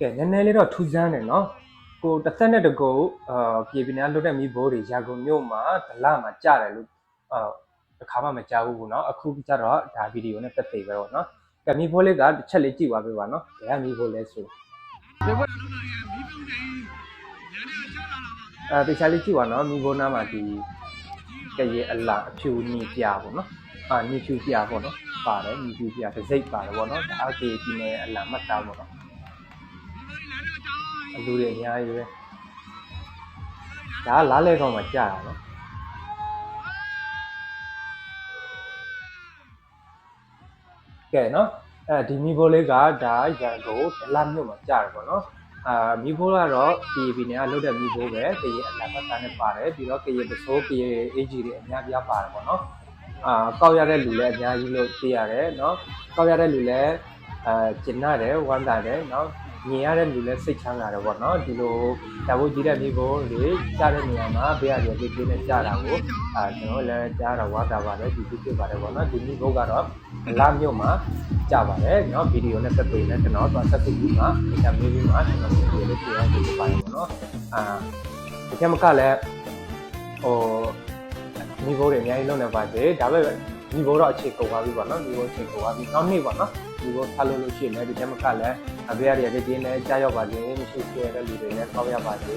ကဲနည်းနည်းလေးတော့ထူးဆန်းတယ်နော်ကိုတစ်ဆက်နဲ့တကုတ်အာပြည်ပြင်းလွတ်တဲ့မိဘတွေရာကုန်မြို့မှာဒလမှာကြတယ်လို့အာတစ်ခါမှမကြားဘူးဘူးနော်အခုကြတော့ဒါဗီဒီယိုနဲ့ပတ်သက်ပဲပေါ့နော်ကဲမိဘလေးကတစ်ချက်လေးကြည့်ပါပေးပါနော်ဘယ်ကမိဘလဲဆိုအဲတခြားလေးကြည့်ပါနော်မိဘနာမှာဒီကရေအလာအဖြူနီပြပေါ့နော်အာနီဖြူပြပေါ့နော်ပါတယ်နီဖြူပြတစ်စိတ်ပါတယ်ပေါ့နော်ဒါအကေဒီနယ်အလာမှတ်သားပေါ့နော် အလူတွေအများကြီးပဲဒါကလားလဲကောင်မှာကြာတာနော်ကဲနော်အဲဒီမီဘိုးလေးကဒါရန်ကုန်ဒလမြို့မှာကြာတယ်ပေါ့နော်အာမီဘိုးကတော့ PAB နဲ့ကလုတ်တဲ့မီဘိုးပဲတရေအလံပတ်သားနဲ့ပါတယ်ပြီးတော့ကရေပစိုးကရေအေဂျီတွေအများပြားပါတယ်ပေါ့နော်အာကောက်ရတဲ့လူလည်းအများကြီးလို့သိရတယ်နော်ကောက်ရတဲ့လူလည်းအာကျင်နာတယ်ဝမ်းသာတယ်နော် မြင်ရတဲ့လူလည်းစိတ်ချမ်းသာတယ်ပေါ့နော်ဒီလိုတဘိုးကြီးတဲ့မိဘတွေကြားတဲ့နေရာမှာဘေးရတယ်ဒီကိနဲ့ကြားတာကိုအာကျွန်တော်လည်းကြားတော့ဝါတာပါတယ်ဒီကိဖြစ်ပါတယ်ပေါ့နော်ဒီမိဘကတော့လာမြို့မှာကြားပါတယ်နော်ဗီဒီယိုနဲ့ပတ်သက်နေကျွန်တော်သွားဆက်ပြီးမှာအင်တာဗျူးပြီးမှာကျွန်တော်ပြောလို့ပြောရပြီးပါတယ်ပေါ့နော်အာအကျမကလည်းဟိုမိဘတွေအများကြီးလုံနေပါတယ်ဒါပဲ မိဘတော့အခြေကုန်သွားပြီပေါ့နော်မိဘအခြေကုန်သွားပြီနောက်နေ့ပေါ့နော်မိဘထားလို့လို့ရှိရင်လည်းဒီကမကလည်းအဘေရရတဲ့ဒီနဲ့ကြားရောက်ပါစေမရှိသေးတဲ့လူတွေလည်းထောက်ရပါစေ